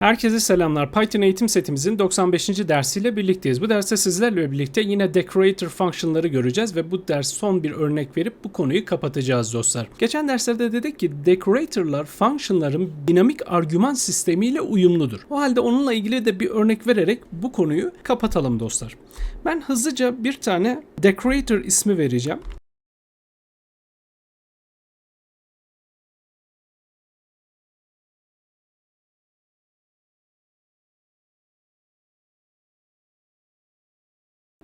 Herkese selamlar. Python eğitim setimizin 95. dersiyle birlikteyiz. Bu derste sizlerle birlikte yine decorator function'ları göreceğiz ve bu ders son bir örnek verip bu konuyu kapatacağız dostlar. Geçen derslerde dedik ki decorator'lar function'ların dinamik argüman sistemiyle uyumludur. O halde onunla ilgili de bir örnek vererek bu konuyu kapatalım dostlar. Ben hızlıca bir tane decorator ismi vereceğim.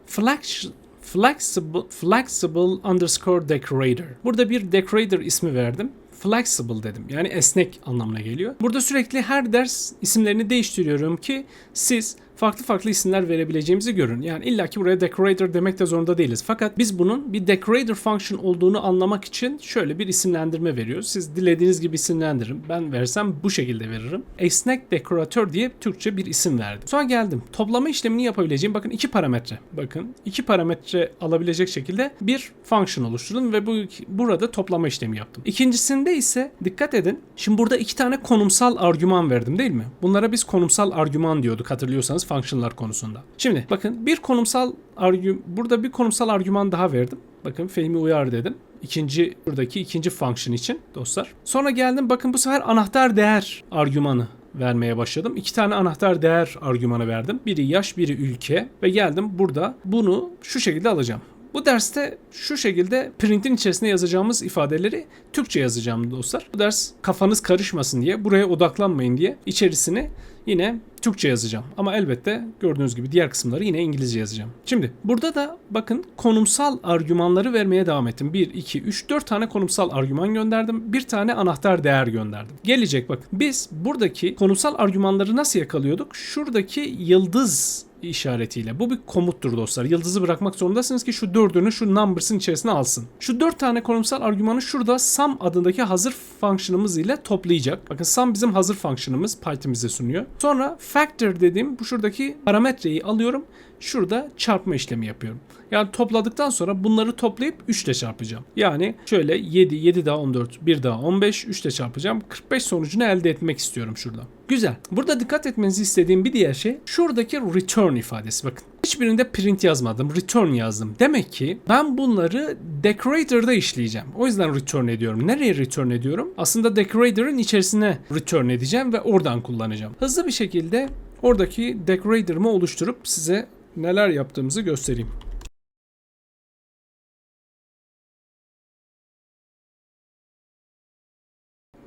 Flex, flexible, flexible underscore decorator. Burada bir decorator ismi verdim. Flexible dedim. Yani esnek anlamına geliyor. Burada sürekli her ders isimlerini değiştiriyorum ki siz farklı farklı isimler verebileceğimizi görün. Yani illaki buraya decorator demek de zorunda değiliz. Fakat biz bunun bir decorator function olduğunu anlamak için şöyle bir isimlendirme veriyoruz. Siz dilediğiniz gibi isimlendirin. Ben versem bu şekilde veririm. Esnek dekoratör diye Türkçe bir isim verdim. Sonra geldim. Toplama işlemini yapabileceğim bakın iki parametre. Bakın iki parametre alabilecek şekilde bir function oluşturdum ve bu burada toplama işlemi yaptım. İkincisinde ise dikkat edin. Şimdi burada iki tane konumsal argüman verdim değil mi? Bunlara biz konumsal argüman diyorduk hatırlıyorsanız function'lar konusunda. Şimdi bakın bir konumsal argü burada bir konumsal argüman daha verdim. Bakın Fehmi uyar dedim. İkinci buradaki ikinci function için dostlar. Sonra geldim bakın bu sefer anahtar değer argümanı vermeye başladım. İki tane anahtar değer argümanı verdim. Biri yaş, biri ülke ve geldim burada bunu şu şekilde alacağım. Bu derste şu şekilde printin içerisine yazacağımız ifadeleri Türkçe yazacağım dostlar. Bu ders kafanız karışmasın diye, buraya odaklanmayın diye içerisini yine Türkçe yazacağım. Ama elbette gördüğünüz gibi diğer kısımları yine İngilizce yazacağım. Şimdi burada da bakın konumsal argümanları vermeye devam ettim. 1, 2, 3, 4 tane konumsal argüman gönderdim. Bir tane anahtar değer gönderdim. Gelecek bak. Biz buradaki konumsal argümanları nasıl yakalıyorduk? Şuradaki yıldız işaretiyle. Bu bir komuttur dostlar. Yıldızı bırakmak zorundasınız ki şu dördünü şu numbers'ın içerisine alsın. Şu dört tane konumsal argümanı şurada sum adındaki hazır function'ımız ile toplayacak. Bakın sum bizim hazır function'ımız Python bize sunuyor. Sonra factor dediğim bu şuradaki parametreyi alıyorum. Şurada çarpma işlemi yapıyorum. Yani topladıktan sonra bunları toplayıp 3 ile çarpacağım. Yani şöyle 7, 7 daha 14, 1 daha 15, 3 ile çarpacağım. 45 sonucunu elde etmek istiyorum şurada. Güzel. Burada dikkat etmenizi istediğim bir diğer şey şuradaki return ifadesi. Bakın hiçbirinde print yazmadım. Return yazdım. Demek ki ben bunları decorator'da işleyeceğim. O yüzden return ediyorum. Nereye return ediyorum? Aslında decorator'ın içerisine return edeceğim ve oradan kullanacağım. Hızlı bir şekilde oradaki decorator'ımı oluşturup size neler yaptığımızı göstereyim.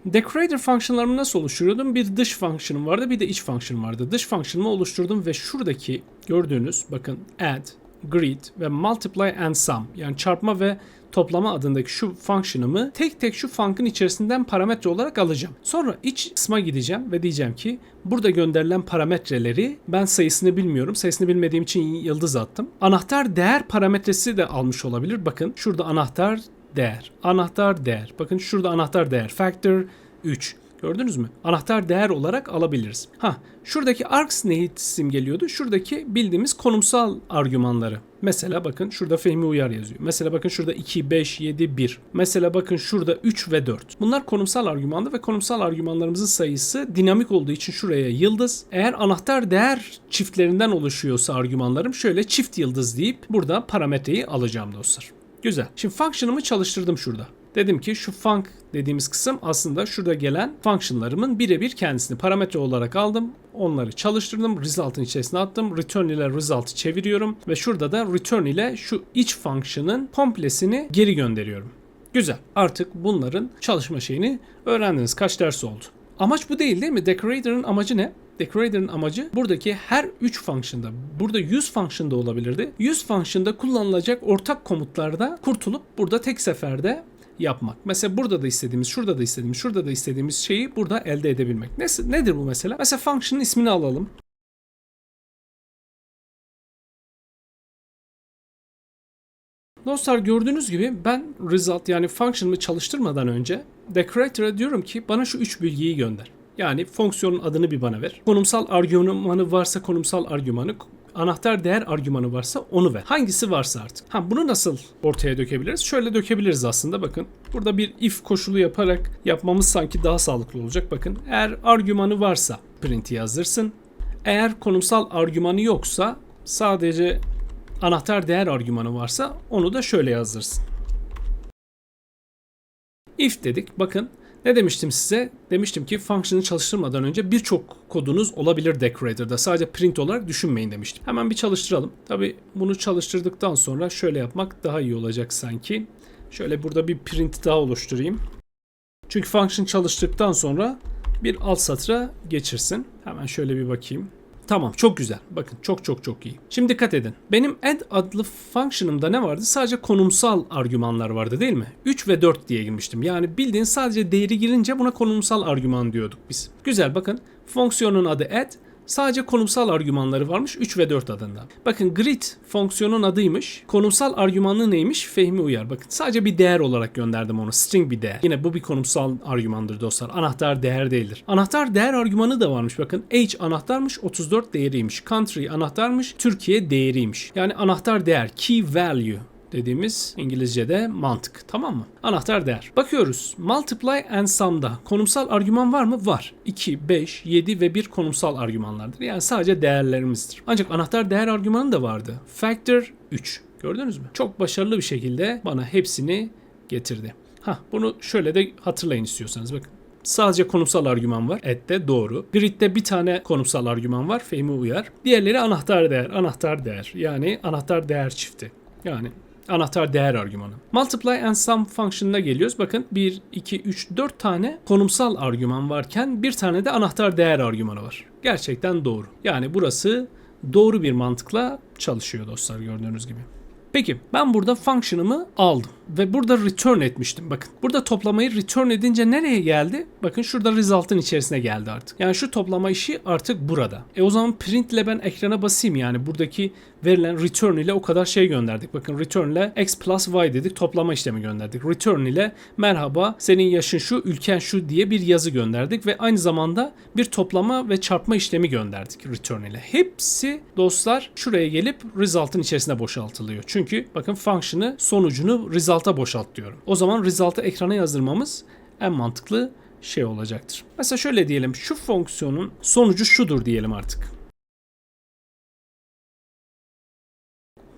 Decorator functionlarımı nasıl oluşturuyordum? Bir dış function'ım vardı, bir de iç function vardı. Dış function'ımı oluşturdum ve şuradaki gördüğünüz bakın add, greet ve multiply and sum yani çarpma ve toplama adındaki şu function'ımı tek tek şu function içerisinden parametre olarak alacağım. Sonra iç kısma gideceğim ve diyeceğim ki burada gönderilen parametreleri ben sayısını bilmiyorum. Sayısını bilmediğim için yıldız attım. Anahtar değer parametresi de almış olabilir. Bakın şurada anahtar değer. Anahtar değer. Bakın şurada anahtar değer. Factor 3. Gördünüz mü? Anahtar değer olarak alabiliriz. Ha, şuradaki args neyi simgeliyordu? Şuradaki bildiğimiz konumsal argümanları. Mesela bakın şurada Fehmi Uyar yazıyor. Mesela bakın şurada 2, 5, 7, 1. Mesela bakın şurada 3 ve 4. Bunlar konumsal argümandı ve konumsal argümanlarımızın sayısı dinamik olduğu için şuraya yıldız. Eğer anahtar değer çiftlerinden oluşuyorsa argümanlarım şöyle çift yıldız deyip burada parametreyi alacağım dostlar. Güzel. Şimdi function'ımı çalıştırdım şurada. Dedim ki şu func dediğimiz kısım aslında şurada gelen function'larımın birebir kendisini parametre olarak aldım. Onları çalıştırdım. Result'ın içerisine attım. Return ile result'ı çeviriyorum. Ve şurada da return ile şu iç function'ın komplesini geri gönderiyorum. Güzel. Artık bunların çalışma şeyini öğrendiniz. Kaç ders oldu? Amaç bu değil değil mi? Decorator'ın amacı ne? Decorator'ın amacı buradaki her 3 function'da, burada 100 function'da olabilirdi. 100 function'da kullanılacak ortak komutlarda kurtulup burada tek seferde yapmak. Mesela burada da istediğimiz, şurada da istediğimiz, şurada da istediğimiz şeyi burada elde edebilmek. Ne, nedir bu mesela? Mesela function'ın ismini alalım. Dostlar gördüğünüz gibi ben result yani function'ımı çalıştırmadan önce decorator'a diyorum ki bana şu 3 bilgiyi gönder. Yani fonksiyonun adını bir bana ver. Konumsal argümanı varsa konumsal argümanı, anahtar değer argümanı varsa onu ver. Hangisi varsa artık. Ha bunu nasıl ortaya dökebiliriz? Şöyle dökebiliriz aslında bakın. Burada bir if koşulu yaparak yapmamız sanki daha sağlıklı olacak. Bakın eğer argümanı varsa print yazdırsın. Eğer konumsal argümanı yoksa sadece anahtar değer argümanı varsa onu da şöyle yazdırsın. If dedik. Bakın ne demiştim size? Demiştim ki function'ı çalıştırmadan önce birçok kodunuz olabilir decorator'da. Sadece print olarak düşünmeyin demiştim. Hemen bir çalıştıralım. Tabi bunu çalıştırdıktan sonra şöyle yapmak daha iyi olacak sanki. Şöyle burada bir print daha oluşturayım. Çünkü function çalıştıktan sonra bir alt satıra geçirsin. Hemen şöyle bir bakayım. Tamam çok güzel. Bakın çok çok çok iyi. Şimdi dikkat edin. Benim add adlı function'ımda ne vardı? Sadece konumsal argümanlar vardı değil mi? 3 ve 4 diye girmiştim. Yani bildiğin sadece değeri girince buna konumsal argüman diyorduk biz. Güzel bakın. Fonksiyonun adı add. Sadece konumsal argümanları varmış 3 ve 4 adında. Bakın grid fonksiyonun adıymış. Konumsal argümanı neymiş? Fehmi uyar. Bakın sadece bir değer olarak gönderdim onu. String bir değer. Yine bu bir konumsal argümandır dostlar. Anahtar değer değildir. Anahtar değer argümanı da varmış. Bakın H anahtarmış 34 değeriymiş. Country anahtarmış Türkiye değeriymiş. Yani anahtar değer key value dediğimiz İngilizce'de mantık. Tamam mı? Anahtar değer. Bakıyoruz. Multiply and sum'da konumsal argüman var mı? Var. 2, 5, 7 ve 1 konumsal argümanlardır. Yani sadece değerlerimizdir. Ancak anahtar değer argümanı da vardı. Factor 3. Gördünüz mü? Çok başarılı bir şekilde bana hepsini getirdi. Ha bunu şöyle de hatırlayın istiyorsanız bakın. Sadece konumsal argüman var. Et'te doğru. Grid'de bir tane konumsal argüman var. Fehmi uyar. Diğerleri anahtar değer. Anahtar değer. Yani anahtar değer çifti. Yani anahtar değer argümanı. Multiply and sum function'ına geliyoruz. Bakın 1, 2, 3, 4 tane konumsal argüman varken bir tane de anahtar değer argümanı var. Gerçekten doğru. Yani burası doğru bir mantıkla çalışıyor dostlar gördüğünüz gibi. Peki ben burada function'ımı aldım ve burada return etmiştim. Bakın burada toplamayı return edince nereye geldi? Bakın şurada result'ın içerisine geldi artık. Yani şu toplama işi artık burada. E o zaman print ile ben ekrana basayım yani buradaki verilen return ile o kadar şey gönderdik. Bakın return ile x plus y dedik toplama işlemi gönderdik. Return ile merhaba senin yaşın şu ülken şu diye bir yazı gönderdik ve aynı zamanda bir toplama ve çarpma işlemi gönderdik return ile. Hepsi dostlar şuraya gelip result'ın içerisine boşaltılıyor. Çünkü bakın function'ı sonucunu result'a boşalt diyorum. O zaman result'ı ekrana yazdırmamız en mantıklı şey olacaktır. Mesela şöyle diyelim şu fonksiyonun sonucu şudur diyelim artık.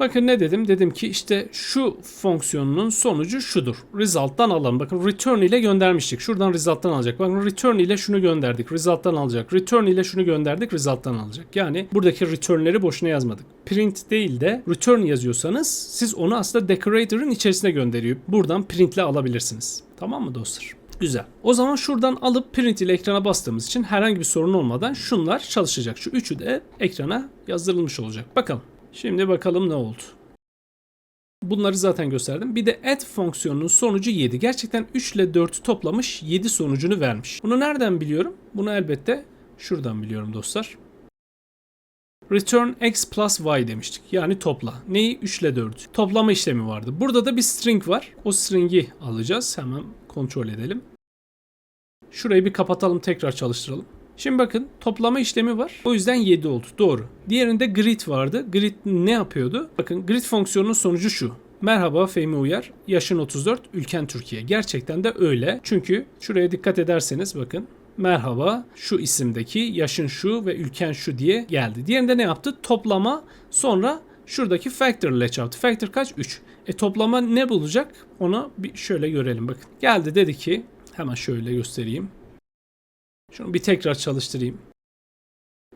Bakın ne dedim? Dedim ki işte şu fonksiyonunun sonucu şudur. Result'tan alalım. Bakın return ile göndermiştik. Şuradan result'tan alacak. Bakın return ile şunu gönderdik. Result'tan alacak. Return ile şunu gönderdik. Result'tan alacak. Yani buradaki return'leri boşuna yazmadık. Print değil de return yazıyorsanız siz onu aslında decorator'ın içerisine gönderiyor. Buradan print ile alabilirsiniz. Tamam mı dostlar? Güzel. O zaman şuradan alıp print ile ekrana bastığımız için herhangi bir sorun olmadan şunlar çalışacak. Şu üçü de ekrana yazdırılmış olacak. Bakalım. Şimdi bakalım ne oldu. Bunları zaten gösterdim. Bir de add fonksiyonunun sonucu 7. Gerçekten 3 ile 4'ü toplamış 7 sonucunu vermiş. Bunu nereden biliyorum? Bunu elbette şuradan biliyorum dostlar. Return x plus y demiştik. Yani topla. Neyi? 3 ile 4'ü. Toplama işlemi vardı. Burada da bir string var. O string'i alacağız. Hemen kontrol edelim. Şurayı bir kapatalım tekrar çalıştıralım. Şimdi bakın toplama işlemi var. O yüzden 7 oldu. Doğru. Diğerinde grid vardı. Grid ne yapıyordu? Bakın grid fonksiyonunun sonucu şu. Merhaba Fehmi Uyar. Yaşın 34, ülken Türkiye. Gerçekten de öyle. Çünkü şuraya dikkat ederseniz bakın. Merhaba şu isimdeki yaşın şu ve ülken şu diye geldi. Diğerinde ne yaptı? Toplama sonra şuradaki factor ile çarptı. Factor kaç? 3. E toplama ne bulacak? Onu bir şöyle görelim bakın. Geldi dedi ki hemen şöyle göstereyim. Şunu bir tekrar çalıştırayım.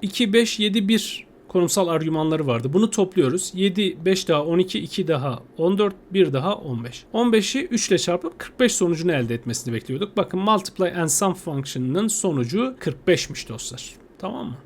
2, 5, 7, 1 konumsal argümanları vardı. Bunu topluyoruz. 7, 5 daha 12, 2 daha 14, 1 daha 15. 15'i 3 ile çarpıp 45 sonucunu elde etmesini bekliyorduk. Bakın multiply and sum function'ının sonucu 45'miş dostlar. Tamam mı?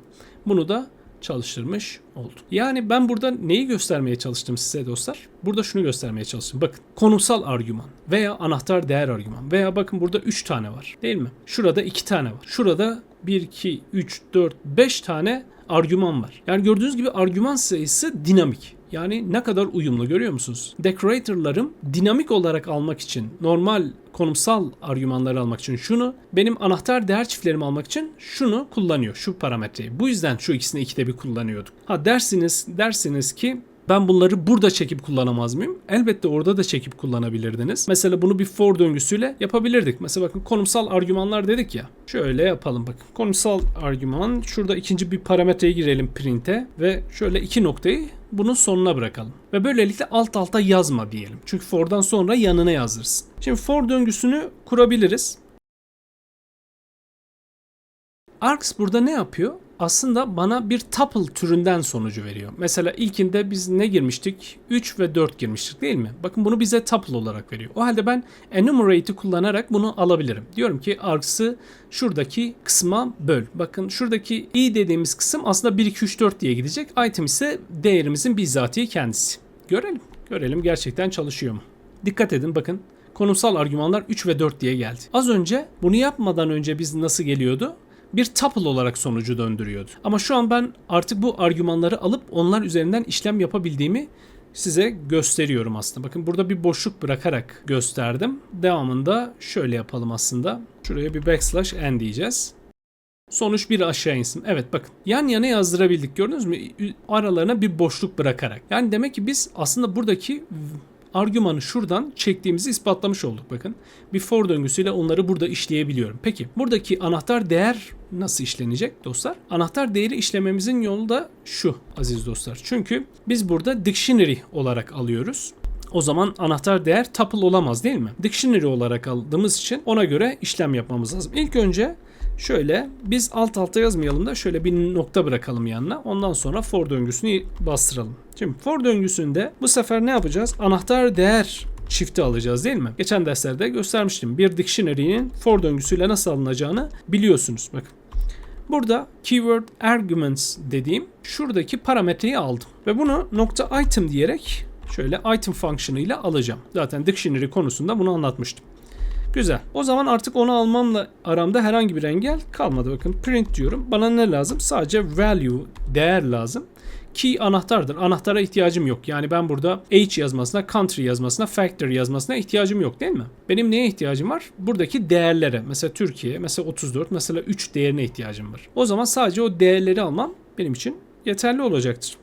Bunu da çalıştırmış oldu. Yani ben burada neyi göstermeye çalıştım size dostlar? Burada şunu göstermeye çalıştım. Bakın konumsal argüman veya anahtar değer argüman veya bakın burada 3 tane var değil mi? Şurada 2 tane var. Şurada 1, 2, 3, 4, 5 tane argüman var. Yani gördüğünüz gibi argüman sayısı dinamik. Yani ne kadar uyumlu görüyor musunuz? Decorator'larım dinamik olarak almak için, normal konumsal argümanları almak için şunu, benim anahtar değer çiftlerimi almak için şunu kullanıyor, şu parametreyi. Bu yüzden şu ikisini ikide bir kullanıyorduk. Ha dersiniz, dersiniz ki ben bunları burada çekip kullanamaz mıyım? Elbette orada da çekip kullanabilirdiniz. Mesela bunu bir for döngüsüyle yapabilirdik. Mesela bakın konumsal argümanlar dedik ya. Şöyle yapalım bakın. Konumsal argüman şurada ikinci bir parametreye girelim print'e ve şöyle iki noktayı bunun sonuna bırakalım. Ve böylelikle alt alta yazma diyelim. Çünkü for'dan sonra yanına yazdırsın. Şimdi for döngüsünü kurabiliriz. Arcs burada ne yapıyor? Aslında bana bir tuple türünden sonucu veriyor. Mesela ilkinde biz ne girmiştik? 3 ve 4 girmiştik değil mi? Bakın bunu bize tuple olarak veriyor. O halde ben enumerate'i kullanarak bunu alabilirim. Diyorum ki arcs'ı şuradaki kısma böl. Bakın şuradaki i dediğimiz kısım aslında 1, 2, 3, 4 diye gidecek. Item ise değerimizin bizzatihi kendisi. Görelim. Görelim gerçekten çalışıyor mu? Dikkat edin bakın. Konumsal argümanlar 3 ve 4 diye geldi. Az önce bunu yapmadan önce biz nasıl geliyordu? Bir tuple olarak sonucu döndürüyordu. Ama şu an ben artık bu argümanları alıp onlar üzerinden işlem yapabildiğimi size gösteriyorum aslında. Bakın burada bir boşluk bırakarak gösterdim. Devamında şöyle yapalım aslında. Şuraya bir backslash n diyeceğiz. Sonuç bir aşağı insin. Evet bakın yan yana yazdırabildik gördünüz mü? Aralarına bir boşluk bırakarak. Yani demek ki biz aslında buradaki argümanı şuradan çektiğimizi ispatlamış olduk bakın. Bir for döngüsüyle onları burada işleyebiliyorum. Peki buradaki anahtar değer nasıl işlenecek dostlar? Anahtar değeri işlememizin yolu da şu aziz dostlar. Çünkü biz burada dictionary olarak alıyoruz. O zaman anahtar değer tuple olamaz değil mi? Dictionary olarak aldığımız için ona göre işlem yapmamız lazım. İlk önce Şöyle biz alt alta yazmayalım da şöyle bir nokta bırakalım yanına. Ondan sonra for döngüsünü bastıralım. Şimdi for döngüsünde bu sefer ne yapacağız? Anahtar değer çifti alacağız değil mi? Geçen derslerde göstermiştim. Bir dictionary'nin for döngüsüyle nasıl alınacağını biliyorsunuz. Bakın. Burada keyword arguments dediğim şuradaki parametreyi aldım. Ve bunu nokta item diyerek şöyle item fonksiyonuyla alacağım. Zaten dictionary konusunda bunu anlatmıştım. Güzel. O zaman artık onu almamla aramda herhangi bir engel kalmadı. Bakın print diyorum. Bana ne lazım? Sadece value, değer lazım. Key anahtardır. Anahtara ihtiyacım yok. Yani ben burada H yazmasına, country yazmasına, factory yazmasına ihtiyacım yok değil mi? Benim neye ihtiyacım var? Buradaki değerlere. Mesela Türkiye, mesela 34, mesela 3 değerine ihtiyacım var. O zaman sadece o değerleri almam benim için yeterli olacaktır.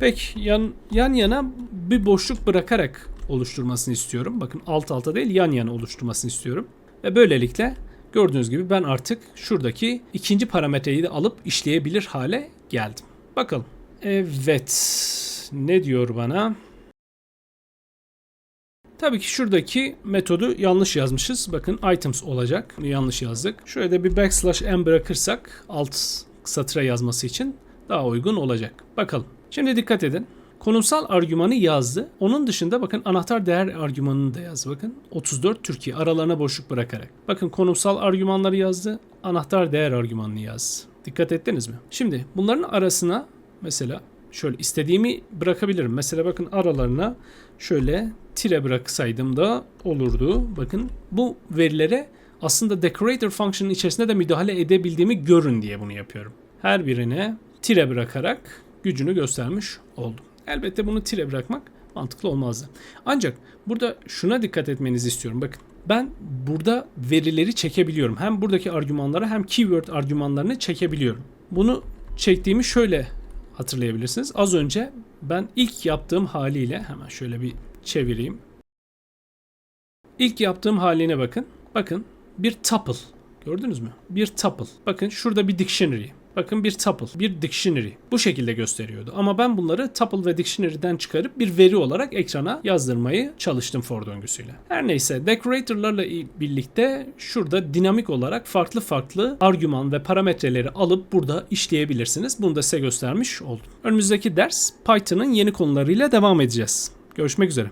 Peki yan, yan yana bir boşluk bırakarak oluşturmasını istiyorum. Bakın alt alta değil yan yana oluşturmasını istiyorum. Ve böylelikle gördüğünüz gibi ben artık şuradaki ikinci parametreyi de alıp işleyebilir hale geldim. Bakalım. Evet. Ne diyor bana? Tabii ki şuradaki metodu yanlış yazmışız. Bakın items olacak. Yanlış yazdık. Şuraya da bir backslash n bırakırsak alt satıra yazması için daha uygun olacak. Bakalım. Şimdi dikkat edin. Konumsal argümanı yazdı. Onun dışında bakın anahtar değer argümanını da yazdı. Bakın 34 Türkiye aralarına boşluk bırakarak. Bakın konumsal argümanları yazdı. Anahtar değer argümanını yazdı. Dikkat ettiniz mi? Şimdi bunların arasına mesela şöyle istediğimi bırakabilirim. Mesela bakın aralarına şöyle tire bıraksaydım da olurdu. Bakın bu verilere aslında decorator function'ın içerisinde de müdahale edebildiğimi görün diye bunu yapıyorum. Her birine tire bırakarak gücünü göstermiş oldum. Elbette bunu tire bırakmak mantıklı olmazdı. Ancak burada şuna dikkat etmenizi istiyorum. Bakın ben burada verileri çekebiliyorum. Hem buradaki argümanları hem keyword argümanlarını çekebiliyorum. Bunu çektiğimi şöyle hatırlayabilirsiniz. Az önce ben ilk yaptığım haliyle hemen şöyle bir çevireyim. İlk yaptığım haline bakın. Bakın bir tuple. Gördünüz mü? Bir tuple. Bakın şurada bir dictionary. Bakın bir tuple, bir dictionary. Bu şekilde gösteriyordu. Ama ben bunları tuple ve dictionary'den çıkarıp bir veri olarak ekrana yazdırmayı çalıştım for döngüsüyle. Her neyse decorator'larla birlikte şurada dinamik olarak farklı farklı argüman ve parametreleri alıp burada işleyebilirsiniz. Bunu da size göstermiş oldum. Önümüzdeki ders Python'ın yeni konularıyla devam edeceğiz. Görüşmek üzere.